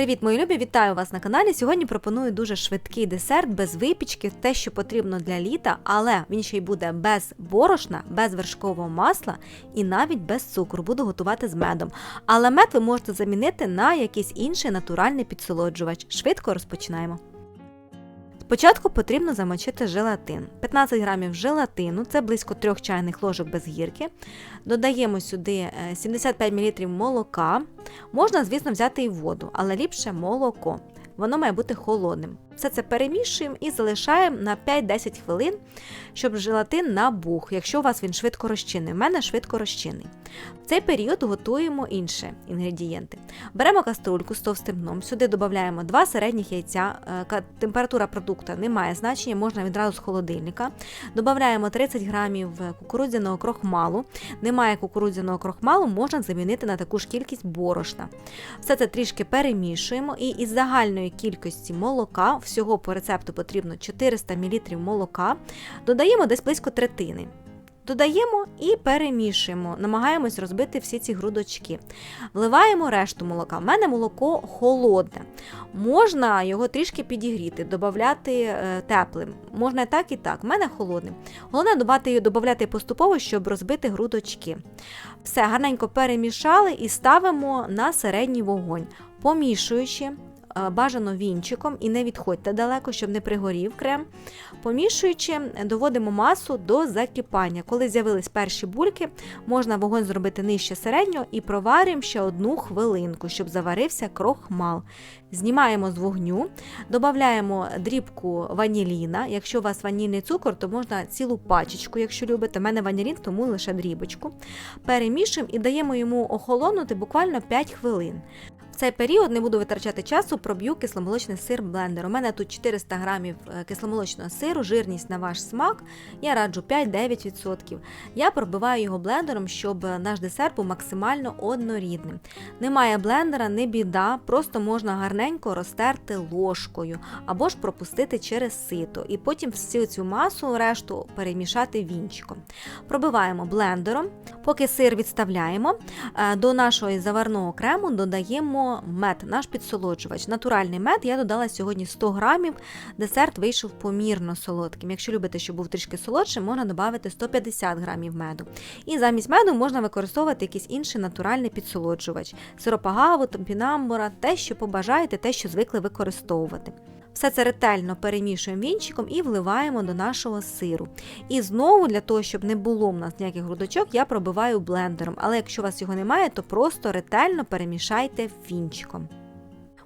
Привіт, мої любі! Вітаю вас на каналі. Сьогодні пропоную дуже швидкий десерт без випічки, те, що потрібно для літа, але він ще й буде без борошна, без вершкового масла і навіть без цукру. Буду готувати з медом. Але мед ви можете замінити на якийсь інший натуральний підсолоджувач. Швидко розпочинаємо. Спочатку потрібно замочити желатин. 15 грамів желатину, це близько 3 чайних ложок без гірки. Додаємо сюди е, 75 мл молока. Можна, звісно, взяти і воду, але ліпше молоко. Воно має бути холодним. Все це перемішуємо і залишаємо на 5-10 хвилин, щоб желатин набух, якщо у вас він швидко розчинний. У мене швидко розчинний. Цей період готуємо інші інгредієнти. Беремо каструльку з товстим дном, сюди додаємо 2 середніх яйця. Е, Температура продукту не має значення, можна відразу з холодильника. Додаємо 30 грамів кукурудзяного крохмалу. Немає кукурудзяного крохмалу, можна замінити на таку ж кількість борошна. Все це трішки перемішуємо і із загальної кількості молока, всього по рецепту потрібно 400 мл молока, додаємо десь близько третини. Додаємо і перемішуємо, намагаємось розбити всі ці грудочки. Вливаємо решту молока. У мене молоко холодне. Можна його трішки підігріти, додати е, теплим. Можна так і так. У мене холодним. Головне додати поступово, щоб розбити грудочки. Все гарненько перемішали і ставимо на середній вогонь, помішуючи. Е, Бажано вінчиком і не відходьте далеко, щоб не пригорів крем. Помішуючи, доводимо масу до закипання. Коли з'явились перші бульки, можна вогонь зробити нижче середнього і проварюємо ще одну хвилинку, щоб заварився крохмал. Знімаємо з вогню, додаємо дрібку ваніліна. Якщо у вас ванільний цукор, то можна цілу пачечку, якщо любите. У мене ванілін, тому лише дрібочку. Перемішуємо і даємо йому охолонути буквально 5 хвилин. Цей період не буду витрачати часу, проб'ю кисломолочний сир блендер. У мене тут 400 грамів е, кисломолочного сиру, жирність на ваш смак. Я раджу 5-9%. Я пробиваю його блендером, щоб наш десерт був максимально однорідним. Немає блендера, не біда, просто можна гарненько розтерти ложкою або ж пропустити через сито, і потім всю цю масу решту перемішати вінчиком. Пробиваємо блендером, поки сир відставляємо. е, До нашого заварного крему додаємо мед, наш підсолоджувач. Натуральний мед я додала сьогодні 100 грамів. Десерт вийшов помірно солодким. Якщо любите, щоб був трішки солодшим, можна додати 150 грамів меду. І замість меду можна використовувати якийсь інший натуральний підсолоджувач: сиропагаву, топінамбура, те, що побажаєте, те, що звикли використовувати. Все це ретельно перемішуємо вінчиком і вливаємо до нашого сиру. І знову для того, щоб не було в нас ніяких грудочок, я пробиваю блендером. Але якщо у вас його немає, то просто ретельно перемішайте вінчиком.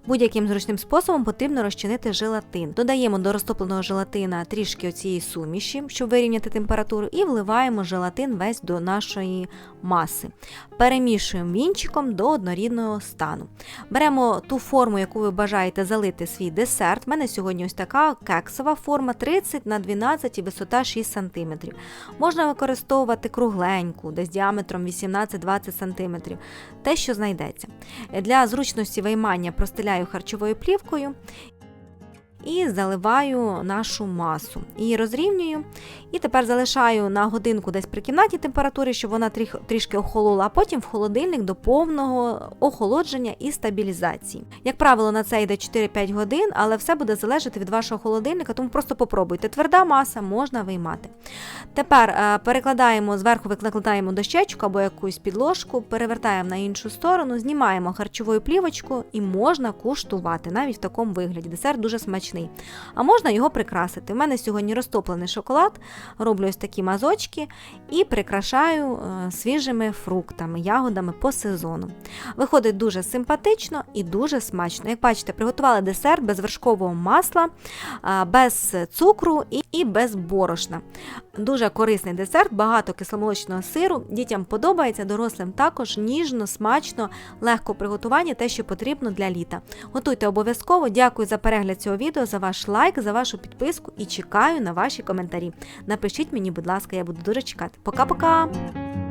Будь-яким зручним способом потрібно розчинити желатин. Додаємо до розтопленого желатина трішки оцієї суміші, щоб вирівняти температуру, і вливаємо желатин весь до нашої маси. Перемішуємо вінчиком до однорідного стану. Беремо ту форму, яку ви бажаєте залити свій десерт. У мене сьогодні ось така кексова форма 30 на 12 і висота 6 см. Можна використовувати кругленьку, десь діаметром 18-20 см. Те, що знайдеться. Для зручності виймання простеляю харчовою плівкою і заливаю нашу масу. І розрівнюю. І тепер залишаю на годинку десь при кімнатній температурі, щоб вона трішки охолола, а потім в холодильник до повного охолодження і стабілізації. Як правило, на це йде 4-5 годин, але все буде залежати від вашого холодильника, тому просто попробуйте. Тверда маса можна виймати. Тепер е, перекладаємо зверху, викладаємо дощечку або якусь підложку, перевертаємо на іншу сторону, знімаємо харчовою плівочку і можна куштувати навіть в такому вигляді. Десерт дуже смачний. А можна його прикрасити. У мене сьогодні розтоплений шоколад, роблю ось такі мазочки і прикрашаю е, свіжими фруктами, ягодами по сезону. Виходить дуже симпатично і дуже смачно. Як бачите, приготували десерт без вершкового масла, без цукру і, без борошна. Дуже корисний десерт, багато кисломолочного сиру. Дітям подобається, дорослим також ніжно, смачно, легко приготування, те, що потрібно для літа. Готуйте обов'язково. Дякую за перегляд цього відео, за ваш лайк, за вашу підписку і чекаю на ваші коментарі. Напишіть мені, будь ласка, я буду дуже чекати. Пока-пока!